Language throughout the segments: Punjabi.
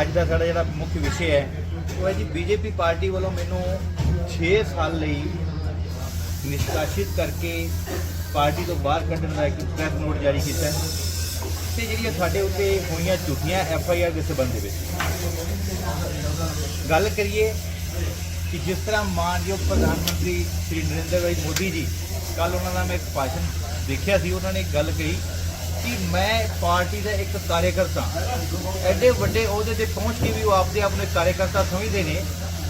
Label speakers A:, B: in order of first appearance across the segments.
A: ਅੱਜ ਦਾ ਸਾਡਾ ਜਿਹੜਾ ਮੁੱਖ ਵਿਸ਼ੇ ਹੈ, ਉਹ ਹੈ ਜੀ ਬੀਜੇਪੀ ਪਾਰਟੀ ਵੱਲੋਂ ਮੈਨੂੰ 6 ਸਾਲ ਲਈ ਨਿਸ਼ਕਾਸਿਤ ਕਰਕੇ ਪਾਰਟੀ ਤੋਂ ਬਾਹਰ ਕੱਢਣ ਦਾ ਇੱਕ ਪ੍ਰੈਸ ਨੋਟ ਜਾਰੀ ਕੀਤਾ ਹੈ ਤੇ ਜਿਹੜੀਆਂ ਸਾਡੇ ਉੱਤੇ ਹੋਈਆਂ ਝੂਠੀਆਂ ਐਫ ਆਈ ਆਰ ਦੇ ਸਬੰਧ ਵਿੱਚ। ਗੱਲ ਕਰੀਏ ਕਿ ਜਿਸ ਤਰ੍ਹਾਂ ਮਾਨਯੋਗ ਪ੍ਰਧਾਨ ਮੰਤਰੀ ਸ੍ਰੀ ਨਰਿੰਦਰ ਭਾਈ ਮੋਦੀ ਜੀ ਕੱਲ ਉਹਨਾਂ ਦਾ ਮੈਂ ਇੱਕ ਭਾਸ਼ਣ ਦੇਖਿਆ ਸੀ, ਉਹਨਾਂ ਨੇ ਗੱਲ ਕਹੀ ਕਿ ਮੈਂ ਪਾਰਟੀ ਦਾ ਇੱਕ ਕਾਰਜਕਰਤਾ, ਐਡੇ ਵੱਡੇ ਅਹੁਦੇ ਤੇ ਪਹੁੰਚ ਕੇ ਵੀ ਉਹ ਆਪਦੇ ਆਪ ਨੂੰ ਕਾਰਜਕਰਤਾ ਸਮਝਦੇ ਨੇ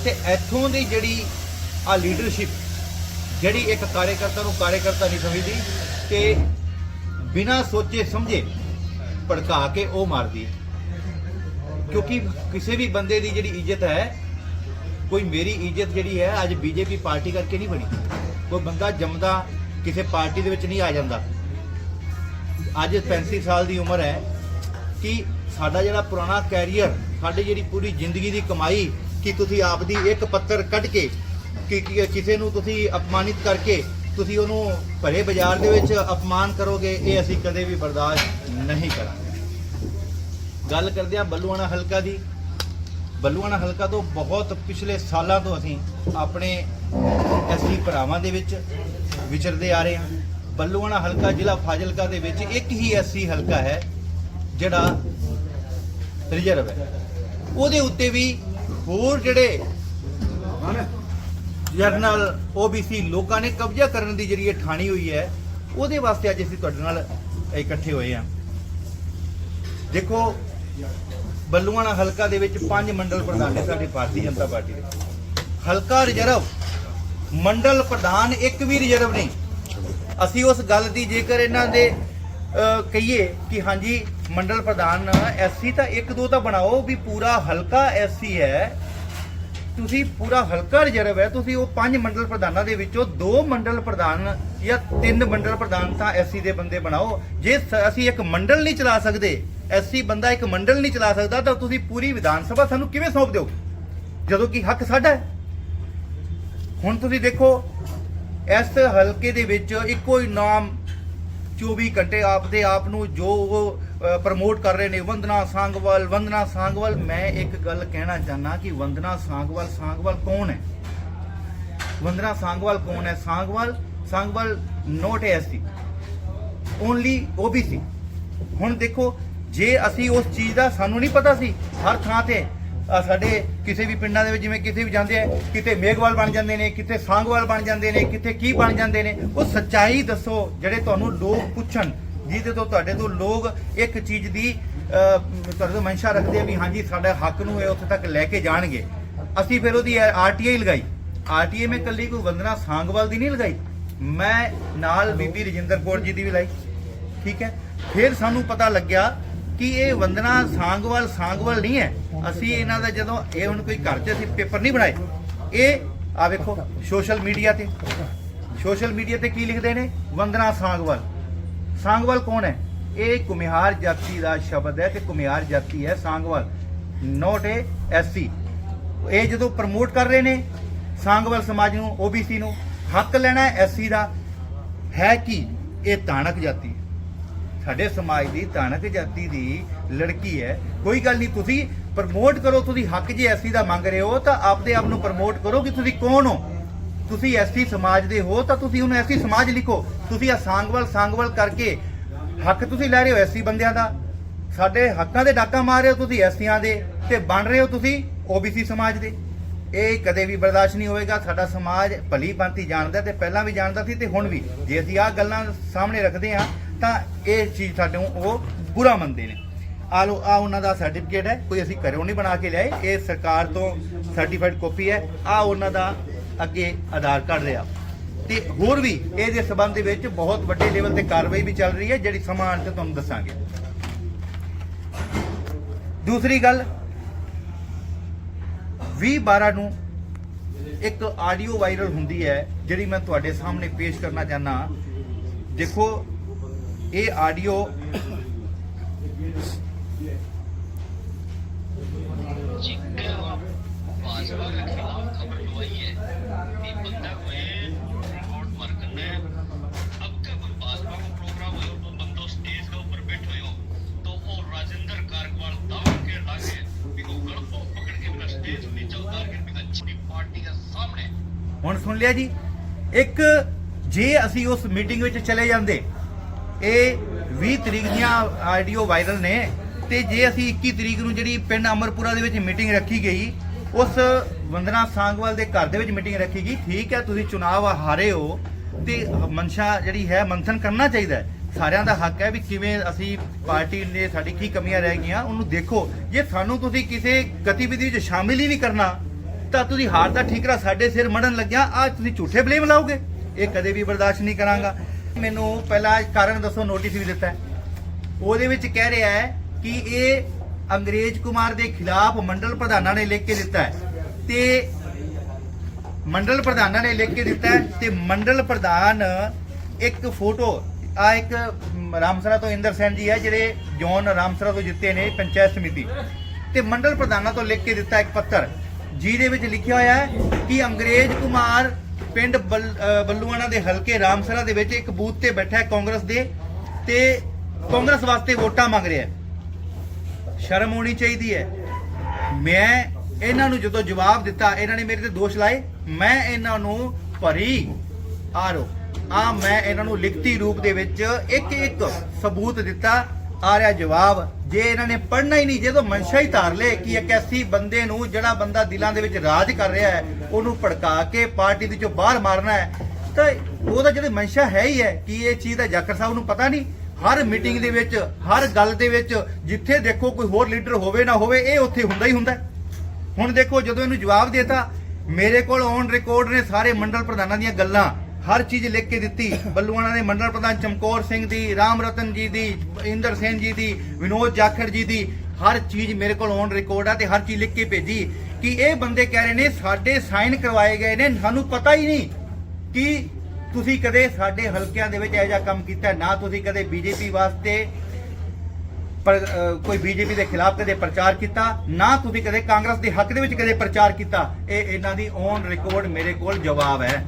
A: ਤੇ ਇੱਥੋਂ ਦੀ ਜਿਹੜੀ ਆ ਲੀਡਰਸ਼ਿਪ ਜਿਹੜੀ ਇੱਕ ਕਾਰਜਕਰਤਾ ਨੂੰ ਕਾਰਜਕਰਤਾ ਨਹੀਂ ਸਮਝਦੀ ਤੇ ਬਿਨਾਂ ਸੋਚੇ ਸਮਝੇ ਭੜਕਾ ਕੇ ਉਹ ਮਾਰਦੀ। ਕਿਉਂਕਿ ਕਿਸੇ ਵੀ ਬੰਦੇ ਦੀ ਜਿਹੜੀ ਇੱਜ਼ਤ ਹੈ, ਕੋਈ ਮੇਰੀ ਇੱਜ਼ਤ ਜਿਹੜੀ ਹੈ, ਅੱਜ ਬੀਜੇਪੀ ਪਾਰਟੀ ਕਰਕੇ ਨਹੀਂ ਬਣੀ। ਕੋਈ ਬੰਦਾ ਜੰਮਦਾ, ਕਿਸੇ ਪਾਰਟੀ ਦੇ ਵਿੱਚ ਨਹੀਂ ਆ ਜਾਂਦਾ। ਅੱਜ 35 ਸਾਲ ਦੀ ਉਮਰ ਹੈ ਕਿ ਸਾਡਾ ਜਿਹੜਾ ਪੁਰਾਣਾ ਕੈਰੀਅਰ, ਸਾਡੀ ਜਿਹੜੀ ਪੂਰੀ ਜ਼ਿੰਦਗੀ ਦੀ ਕਮਾਈ, ਕਿ ਤੁਸੀਂ ਆਪ ਦੀ ਇੱਕ ਪੱਤਰ ਕੱਢ ਕੇ, ਕਿ ਕਿ ਕਿਸੇ ਨੂੰ ਤੁਸੀਂ ਅਪਮਾਨਿਤ ਕਰਕੇ ਤੁਸੀਂ ਉਹਨੂੰ ਭਰੇ ਬਾਜ਼ਾਰ ਦੇ ਵਿੱਚ ਅਪਮਾਨ ਕਰੋਗੇ, ਇਹ ਅਸੀਂ ਕਦੇ ਵੀ ਬਰਦਾਸ਼ਤ ਨਹੀਂ ਕਰਾਂਗੇ। ਗੱਲ ਕਰਦੇ ਆ ਬੱਲੂਆਣਾ ਹਲਕਾ ਦੀ। ਬੱਲੂਆਣਾ ਹਲਕਾ ਤੋਂ ਬਹੁਤ ਪਿਛਲੇ ਸਾਲਾਂ ਤੋਂ ਅਸੀਂ ਆਪਣੇ ਐਸੀ ਭਰਾਵਾਂ ਦੇ ਵਿੱਚ ਵਿਚਰਦੇ ਆ ਰਹੇ ਹਾਂ। ਬੱਲੂਆਣਾ ਹਲਕਾ ਜ਼ਿਲ੍ਹਾ ਫਾਜ਼ਿਲਕਾ ਦੇ ਵਿੱਚ ਇੱਕ ਹੀ ਐਸੀ ਹਲਕਾ ਹੈ, ਜਿਹੜਾ ਰਿਜ਼ਰਵ ਹੈ। ਉਹਦੇ ਉੱਤੇ ਵੀ ਹੋਰ ਜਿਹੜੇ ਜਰਨਲ ਓਬੀਸੀ ਲੋਕਾਂ ਨੇ ਕਬਜ਼ਾ ਕਰਨ ਦੀ ਜਿਹੜੀ ਇਹ ਠਾਣੀ ਹੋਈ ਹੈ, ਉਹਦੇ ਵਾਸਤੇ ਅੱਜ ਅਸੀਂ ਤੁਹਾਡੇ ਨਾਲ ਇਕੱਠੇ ਹੋਏ ਹਾਂ। ਦੇਖੋ, ਬੱਲੂਆਣਾ ਹਲਕਾ ਦੇ ਵਿੱਚ ਪੰਜ ਮੰਡਲ ਪ੍ਰਧਾਨ ਨੇ ਸਾਡੀ ਭਾਰਤੀ ਜਨਤਾ ਪਾਰਟੀ ਦੇ। ਹਲਕਾ ਰਿਜ਼ਰਵ, ਮੰਡਲ ਪ੍ਰਧਾਨ ਇੱਕ ਵੀ ਰਿਜ਼ਰਵ ਨਹੀਂ। ਅਸੀਂ ਉਸ ਗੱਲ ਦੀ ਜੇਕਰ ਇਹਨਾਂ ਦੇ ਕਹੀਏ ਕਿ ਹਾਂਜੀ, ਮੰਡਲ ਪ੍ਰਧਾਨ, ਐਸਸੀ ਤਾਂ ਇੱਕ ਦੋ ਤਾਂ ਬਣਾਓ ਵੀ ਪੂਰਾ ਹਲਕਾ ਐਸਸੀ ਹੈ। ਤੁਸੀਂ ਪੂਰਾ ਹਲਕਾ ਰਿਜ਼ਰਵ ਹੈ, ਤੁਸੀਂ ਉਹ ਪੰਜ ਮੰਡਲ ਪ੍ਰਧਾਨਾਂ ਦੇ ਵਿੱਚੋਂ ਦੋ ਮੰਡਲ ਪ੍ਰਧਾਨ ਜਾਂ ਤਿੰਨ ਮੰਡਲ ਪ੍ਰਧਾਨ ਤਾਂ ਐਸਸੀ ਦੇ ਬੰਦੇ ਬਣਾਓ। ਜੇ ਅਸੀਂ ਇੱਕ ਮੰਡਲ ਨਹੀਂ ਚਲਾ ਸਕਦੇ, ਐਸਸੀ ਬੰਦਾ ਇੱਕ ਮੰਡਲ ਨਹੀਂ ਚਲਾ ਸਕਦਾ, ਤਾਂ ਤੁਸੀਂ ਪੂਰੀ ਵਿਧਾਨ ਸਭਾ ਸਾਨੂੰ ਕਿਵੇਂ ਸੌਂਪ ਦਿਓ? ਜਦੋਂ ਕਿ ਹੱਕ ਸਾਡਾ ਹੈ। ਹੁਣ ਤੁਸੀਂ ਦੇਖੋ ਇਸ ਹਲਕੇ ਦੇ ਵਿੱਚ ਇੱਕੋ ਹੀ ਨਾਮ 24 ਘੰਟੇ ਆਪਦੇ ਆਪ ਨੂੰ ਜੋ ਉਹ ਪ੍ਰਮੋਟ ਕਰ ਰਹੇ ਨੇ। ਵੰਦਨਾ ਸਾਂਗਵਾਲ ਵੰਦਨਾ ਸਾਂਗਵਾਲ, ਮੈਂ ਇੱਕ ਗੱਲ ਕਹਿਣਾ ਚਾਹਨਾ ਕਿ ਵੰਦਨਾ ਸਾਂਗਵਾਲ ਸਾਂਗਵਾਲ ਕੌਣ ਹੈ? ਵੰਦਨਾ ਸਾਂਗਵਾਲ ਕੌਣ ਹੈ? Sangwal Sangwal note SC only OBC ਹੁਣ ਦੇਖੋ, ਜੇ ਅਸੀਂ ਉਸ ਚੀਜ਼ ਦਾ ਸਾਨੂੰ ਨਹੀਂ ਪਤਾ ਸੀ, ਹਰ ਥਾਂ ਤੇ ਸਾਡੇ ਕਿਸੇ ਵੀ ਪਿੰਡਾਂ ਦੇ ਵਿੱਚ ਜਿਵੇਂ ਕਿਸੇ ਵੀ ਜਾਂਦੇ ਆ, ਕਿਤੇ ਮੇਘਵਾਲ ਬਣ ਜਾਂਦੇ ਨੇ, ਕਿਤੇ ਸਾਂਗਵਾਲ ਬਣ ਜਾਂਦੇ ਨੇ, ਕਿਤੇ ਕੀ ਬਣ ਜਾਂਦੇ ਨੇ, ਉਹ ਸੱਚਾਈ ਦੱਸੋ, ਜਿਹੜੇ ਤੁਹਾਨੂੰ ਲੋਕ ਪੁੱਛਣ, ਜਿਹਦੇ ਤੋਂ ਤੁਹਾਡੇ ਤੋਂ ਲੋਕ ਇੱਕ ਚੀਜ਼ ਦੀ ਤੁਹਾਡੇ ਤੋਂ ਮਨਸ਼ਾ ਰੱਖਦੇ ਆ ਵੀ ਹਾਂਜੀ, ਸਾਡਾ ਹੱਕ ਨੂੰ ਇਹ ਉੱਥੇ ਤੱਕ ਲੈ ਕੇ ਜਾਣਗੇ। ਅਸੀਂ ਫਿਰ ਉਹਦੀ ਆਰਟੀਆਈ ਲਗਾਈ। ਆਰਟੀਆਈ ਮੈਂ ਕੱਲੀ ਕੋਈ ਵੰਦਨਾ ਸਾਂਗਵਾਲ ਦੀ ਨਹੀਂ ਲਗਾਈ। ਮੈਂ ਨਾਲ ਬੀਬੀ ਰਜਿੰਦਰ ਕੌਰ ਜੀ ਦੀ ਵੀ ਲਾਈ। ਠੀਕ ਹੈ? ਫਿਰ ਸਾਨੂੰ ਪਤਾ ਲੱਗਿਆ ਕਿ ਇਹ ਵੰਦਨਾ ਸਾਂਗਵਾਲ ਸਾਂਗਵਾਲ ਨਹੀਂ ਹੈ। ਅਸੀਂ ਇਹਨਾਂ ਦਾ ਜਦੋਂ ਇਹ ਹੁਣ ਕੋਈ ਘਰ 'ਚ ਅਸੀਂ ਪੇਪਰ ਨਹੀਂ ਬਣਾਏ, ਇਹ ਆ ਵੇਖੋ ਸੋਸ਼ਲ ਮੀਡੀਆ ਤੇ। ਸੋਸ਼ਲ ਮੀਡੀਆ ਤੇ ਕੀ ਲਿਖਦੇ ਨੇ? ਵੰਦਨਾ ਸਾਂਗਵਾਲ। ਸਾਂਗਵਾਲ ਕੌਣ ਹੈ? ਇਹ ਕੁਮਿਹਾਰ ਜਾਤੀ ਦਾ ਸ਼ਬਦ ਹੈ ਤੇ ਕੁਮਿਹਾਰ ਜਾਤੀ ਹੈ ਸਾਂਗਵਾਲ। ਨੋਟ ਏ ਐਸਸੀ ਇਹ ਜਦੋਂ ਪ੍ਰਮੋਟ ਕਰ ਰਹੇ ਨੇ, ਸਾਂਗਵਾਲ ਸਮਾਜ ਨੂੰ ਓਬੀਸੀ ਨੂੰ, ਹੱਕ ਲੈਣਾ ਐਸਸੀ ਦਾ। ਹੈ ਕਿ? ਇਹ ਤਾਣਕ ਜਾਤੀ। ਸਾਡੇ ਸਮਾਜ ਦੀ ਤਾਣਕ ਜਾਤੀ ਦੀ ਲੜਕੀ ਹੈ। ਕੋਈ ਗੱਲ ਨਹੀਂ, ਤੁਸੀਂ ਪ੍ਰਮੋਟ ਕਰੋ, ਤੁਸੀਂ ਹੱਕ ਜੇ ਐਸੀ ਦਾ ਮੰਗ ਰਹੇ ਹੋ, ਤਾਂ ਆਪਦੇ ਆਪ ਨੂੰ ਪ੍ਰਮੋਟ ਕਰੋ ਕਿ ਤੁਸੀਂ ਕੌਣ ਹੋ। ਤੁਸੀਂ ਐਸੀ ਸਮਾਜ ਦੇ ਹੋ, ਤਾਂ ਤੁਸੀਂ ਉਹਨੂੰ ਐਸੀ ਸਮਾਜ ਲਿਖੋ। ਤੁਸੀਂ ਆ ਸਾਂਗਵਲ ਸਾਂਗਵਲ ਕਰਕੇ ਹੱਕ ਤੁਸੀਂ ਲੈ ਰਹੇ ਹੋ ਐਸੀ ਬੰਦਿਆਂ ਦਾ। ਸਾਡੇ ਹੱਕਾਂ ਦੇ ਡਾਕਾ ਮਾਰ ਰਹੇ ਹੋ ਤੁਸੀਂ ਐਸੀਆਂ ਦੇ ਤੇ ਬਣ ਰਹੇ ਹੋ ਤੁਸੀਂ ਓਬੀਸੀ ਸਮਾਜ ਦੇ। ਇਹ ਕਦੇ ਵੀ ਬਰਦਾਸ਼ਤ ਨਹੀਂ ਹੋਵੇਗਾ। ਸਾਡਾ ਸਮਾਜ ਭਲੀ ਭਾਂਤੀ ਜਾਣਦਾ ਤੇ ਪਹਿਲਾਂ ਵੀ ਜਾਣਦਾ ਸੀ ਤੇ ਹੁਣ ਵੀ। ਜੇ ਅਸੀਂ ਆਹ ਗੱਲਾਂ ਸਾਹਮਣੇ ਰੱਖਦੇ ਹਾਂ ਤਾਂ ਇਹ ਚੀਜ਼ ਸਾਡੇ ਉਹ ਬੁਰਾ ਮੰਨਦੇ ਨੇ। ਆ ਲੋ ਆ ਉਹਨਾਂ ਦਾ ਸਰਟੀਫਿਕੇਟ ਹੈ, ਕੋਈ ਅਸੀਂ ਘਰੋਂ ਨਹੀਂ ਬਣਾ ਕੇ ਲਿਆਏ। ਇਹ ਸਰਕਾਰ ਤੋਂ ਸਰਟੀਫਾਈਡ ਕਾਪੀ ਹੈ। ਆ ਉਹਨਾਂ ਦਾ ਅੱਗੇ ਆਧਾਰ ਕਾਰਡ ਰਿਹਾ। ਤੇ ਹੋਰ ਵੀ ਇਹਦੇ ਸਬੰਧ ਦੇ ਵਿੱਚ ਬਹੁਤ ਵੱਡੇ ਲੈਵਲ ਤੇ ਕਾਰਵਾਈ ਵੀ ਚੱਲ ਰਹੀ ਹੈ, ਜਿਹੜੀ ਸਮਾਨ ਤੇ ਤੁਹਾਨੂੰ ਦੱਸਾਂਗੇ। ਦੂਸਰੀ ਗੱਲ 20 12 ਨੂੰ ਇੱਕ ਆਡੀਓ ਵਾਇਰਲ ਹੁੰਦੀ ਹੈ, ਜਿਹੜੀ ਮੈਂ ਤੁਹਾਡੇ ਸਾਹਮਣੇ ਪੇਸ਼ ਕਰਨਾ ਚਾਹਨਾ ਦੇਖੋ ਇਹ ਆਡੀਓ
B: ਹੁਣ ਸੁਣ
A: ਲਿਆ ਜੀ। ਇੱਕ ਜੇ ਅਸੀਂ ਉਸ ਮੀਟਿੰਗ ਵਿੱਚ ਚਲੇ ਜਾਂਦੇ ਇਹ 20 ਤਰੀਕ ਦੀਆਂ ਆਡੀਓ ਵਾਇਰਲ ਨੇ ਤੇ ਜੇ ਅਸੀਂ 21 ਤਰੀਕ ਨੂੰ ਜਿਹੜੀ ਪਿੰਡ ਅਮਰਪੁਰਾ ਦੇ ਵਿੱਚ ਮੀਟਿੰਗ ਰੱਖੀ ਗਈ, ਉਸ ਵੰਦਨਾ ਸਾਂਗਵਾਲ ਦੇ ਘਰ ਦੇ ਵਿੱਚ ਮੀਟਿੰਗ ਰੱਖੀ ਗਈ, ਠੀਕ ਹੈ, ਤੁਸੀਂ ਚੁਣਾਵ ਹਾਰੇ ਹੋ ਤੇ ਮਨਸ਼ਾ ਜਿਹੜੀ ਹੈ ਮੰਥਨ ਕਰਨਾ ਚਾਹੀਦਾ ਹੈ। ਸਾਰਿਆਂ ਦਾ ਹੱਕ ਹੈ ਵੀ ਕਿਵੇਂ ਅਸੀਂ ਪਾਰਟੀ ਨੇ ਸਾਡੀ ਕੀ ਕਮੀਆਂ ਰਹਿ ਗਈਆਂ, ਉਹਨੂੰ ਦੇਖੋ। ਜੇ ਸਾਨੂੰ ਤੁਸੀਂ ਕਿਸੇ ਗਤੀਵਿਧੀ ਵਿੱਚ ਸ਼ਾਮਿਲ ਹੀ ਨਹੀਂ ਕਰਨਾ, ਤਾਂ ਤੁਸੀਂ ਹਾਰ ਦਾ ਠੀਕਰਾ ਸਾਡੇ ਸਿਰ ਮੜਨ ਲੱਗਿਆ ਆ ਤੁਸੀਂ ਝੂਠੇ ਬਲੇਮ ਲਾਓਗੇ। ਇਹ ਕਦੇ ਵੀ ਬਰਦਾਸ਼ਤ ਨਹੀਂ ਕਰਾਂਗਾ। ਮੈਨੂੰ ਪਹਿਲਾਂ ਕਾਰਨ ਦੱਸੋ ਨੋਟਿਸ ਵੀ ਦਿੱਤਾ ਉਹਦੇ ਵਿੱਚ ਕਹਿ ਰਿਹਾ ਹੈ ਕਿ ਇਹ ਅੰਗਰੇਜ਼ ਕੁਮਾਰ ਦੇ ਖਿਲਾਫ ਮੰਡਲ ਪ੍ਰਧਾਨਾਂ ਨੇ ਲਿਖ ਕੇ ਦਿੱਤਾ ਹੈ। ਤੇ ਮੰਡਲ ਪ੍ਰਧਾਨਾਂ ਨੇ ਲਿਖ ਕੇ ਦਿੱਤਾ ਤੇ ਮੰਡਲ ਪ੍ਰਧਾਨ ਇੱਕ ਫੋਟੋ, ਆ ਇੱਕ ਰਾਮਸਰਾ ਤੋਂ ਇੰਦਰ ਸੈਨ ਜੀ ਹੈ, ਜਿਹੜੇ ਜੌਨ ਰਾਮਸਰਾ ਤੋਂ ਜਿੱਤੇ ਨੇ ਪੰਚਾਇਤ ਸਮਿਤੀ। ਤੇ ਮੰਡਲ ਪ੍ਰਧਾਨਾਂ ਤੋਂ ਲਿਖ ਕੇ ਦਿੱਤਾ ਇੱਕ ਪੱਤਰ, ਜਿਹਦੇ ਵਿੱਚ ਲਿਖਿਆ ਹੋਇਆ ਹੈ ਕਿ ਅੰਗਰੇਜ਼ ਕੁਮਾਰ ਪਿੰਡ ਬੱਲੂਆਣਾ ਦੇ ਹਲਕੇ ਰਾਮਸਰਾ ਦੇ ਵਿੱਚ ਇੱਕ ਬੂਥ ਤੇ ਬੈਠਾ ਹੈ ਕਾਂਗਰਸ ਦੇ ਤੇ ਕਾਂਗਰਸ ਵਾਸਤੇ ਵੋਟਾਂ ਮੰਗ ਰਿਹਾ ਹੈ। ਸ਼ਰਮ ਹੋਣੀ ਚਾਹੀਦੀ ਹੈ। ਮੈਂ ਇਹਨਾਂ ਨੂੰ ਜਦੋਂ ਜਵਾਬ ਦਿੱਤਾ, ਇਹਨਾਂ ਨੇ ਮੇਰੇ ਤੇ ਦੋਸ਼ ਲਾਏ, ਮੈਂ ਇਹਨਾਂ ਨੂੰ ਭਰੀ ਆਰੋ। ਆ ਮੈਂ ਇਹਨਾਂ ਨੂੰ ਲਿਖਤੀ ਰੂਪ ਦੇ ਵਿੱਚ ਇੱਕ ਇੱਕ ਸਬੂਤ ਦਿੱਤਾ। ਆ ਰਿਹਾ ਜਵਾਬ, ਜੇ ਇਹਨਾਂ ਨੇ ਪੜਨਾ ਹੀ ਨਹੀਂ ਜਦੋਂ ਮਨਸ਼ਾ ਹੀ ਧਾਰ ਲੇ ਕਿ ਇੱਕ ਐਸੀ ਬੰਦੇ ਨੂੰ ਜਿਹੜਾ ਬੰਦਾ ਦਿਲਾਂ ਦੇ ਵਿੱਚ ਰਾਜ ਕਰ ਰਿਹਾ ਹੈ, ਉਹਨੂੰ ਭੜਕਾ ਕੇ ਪਾਰਟੀ ਦੇ ਚੋਂ ਬਾਹਰ ਮਾਰਨਾ ਹੈ, ਤਾਂ ਉਹਦਾ ਜਿਹੜੀ ਮਨਸ਼ਾ ਹੈ ਹੀ ਹੈ ਕਿ ਇਹ ਚੀਜ਼ ਦਾ ਜਾਖੜ ਸਾਹਿਬ ਨੂੰ ਪਤਾ ਨਹੀਂ। ਹਰ ਮੀਟਿੰਗ ਦੇ ਵਿੱਚ, ਹਰ ਗੱਲ ਦੇ ਵਿੱਚ, ਜਿੱਥੇ ਦੇਖੋ ਕੋਈ ਹੋਰ ਲੀਡਰ ਹੋਵੇ ਨਾ ਹੋਵੇ, ਇਹ ਉੱਥੇ ਹੁੰਦਾ ਹੀ ਹੁੰਦਾ ਹੁਣ ਦੇਖੋ ਜਦੋਂ ਇਹਨੂੰ ਜਵਾਬ ਦੇਤਾ, ਮੇਰੇ ਕੋਲ ਔਨ ਰਿਕਾਰਡ ਨੇ ਸਾਰੇ ਮੰਡਲ ਪ੍ਰਧਾਨਾਂ ਦੀਆਂ ਗੱਲਾਂ। ਹਰ ਚੀਜ਼ ਲਿਖ ਕੇ ਦਿੱਤੀ। ਬੱਲੂਆਣਾ ਦੇ ਮੰਡਲ ਪ੍ਰਧਾਨ ਚਮਕੌਰ ਸਿੰਘ ਦੀ ਰਾਮ ਰਤਨ ਜੀ ਦੀ ਇੰਦਰ ਸੈਨ ਜੀ ਦੀ ਵਿਨੋਦ ਜਾਖੜ ਜੀ ਦੀ ਹਰ ਚੀਜ਼ ਮੇਰੇ ਕੋਲ ਔਨ ਰਿਕਾਰਡ ਆ ਤੇ ਹਰ ਚੀਜ਼ ਲਿਖ ਕੇ ਭੇਜੀ। ਕਿ ਇਹ ਬੰਦੇ ਕਹਿ ਰਹੇ ਨੇ ਸਾਡੇ ਸਾਈਨ ਕਰਵਾਏ ਗਏ ਨੇ ਸਾਨੂੰ ਪਤਾ ਹੀ ਨਹੀਂ ਕਿ ਤੁਸੀਂ ਕਦੇ ਸਾਡੇ ਹਲਕਿਆਂ ਦੇ ਵਿੱਚ ਇਹੋ ਜਿਹਾ ਕੰਮ ਕੀਤਾ ਨਾ ਤੁਸੀਂ ਕਦੇ ਬੀਜੇਪੀ ਵਾਸਤੇ ਪਰ ਅ, ਕੋਈ ਬੀਜੇਪੀ ਦੇ ਖਿਲਾਫ ਕਦੇ ਪ੍ਰਚਾਰ ਕੀਤਾ ਨਾ ਤੁਸੀਂ ਕਦੇ ਕਾਂਗਰਸ ਦੇ ਹੱਕ ਦੇ ਵਿੱਚ ਕਦੇ ਪ੍ਰਚਾਰ ਕੀਤਾ। ਇਹ ਇਹਨਾਂ ਦੀ ਔਨ ਰਿਕਾਰਡ ਮੇਰੇ ਕੋਲ ਜਵਾਬ ਹੈ।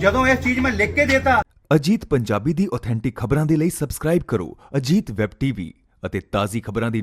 A: ਜਦੋਂ ਇਹ ਚੀਜ਼ ਮੈਂ ਲਿਖ ਕੇ ਦੇਤਾ।
C: ਅਜੀਤ ਪੰਜਾਬੀ ਦੀ ਆਥੈਂਟਿਕ ਖਬਰਾਂ ਦੇ ਲਈ ਸਬਸਕ੍ਰਾਈਬ ਕਰੋ। ਅਜੀਤ ਵੈਬ ਟੀਵੀ ਅਤੇ ਤਾਜ਼ੀ ਖਬਰਾਂ ਦੀ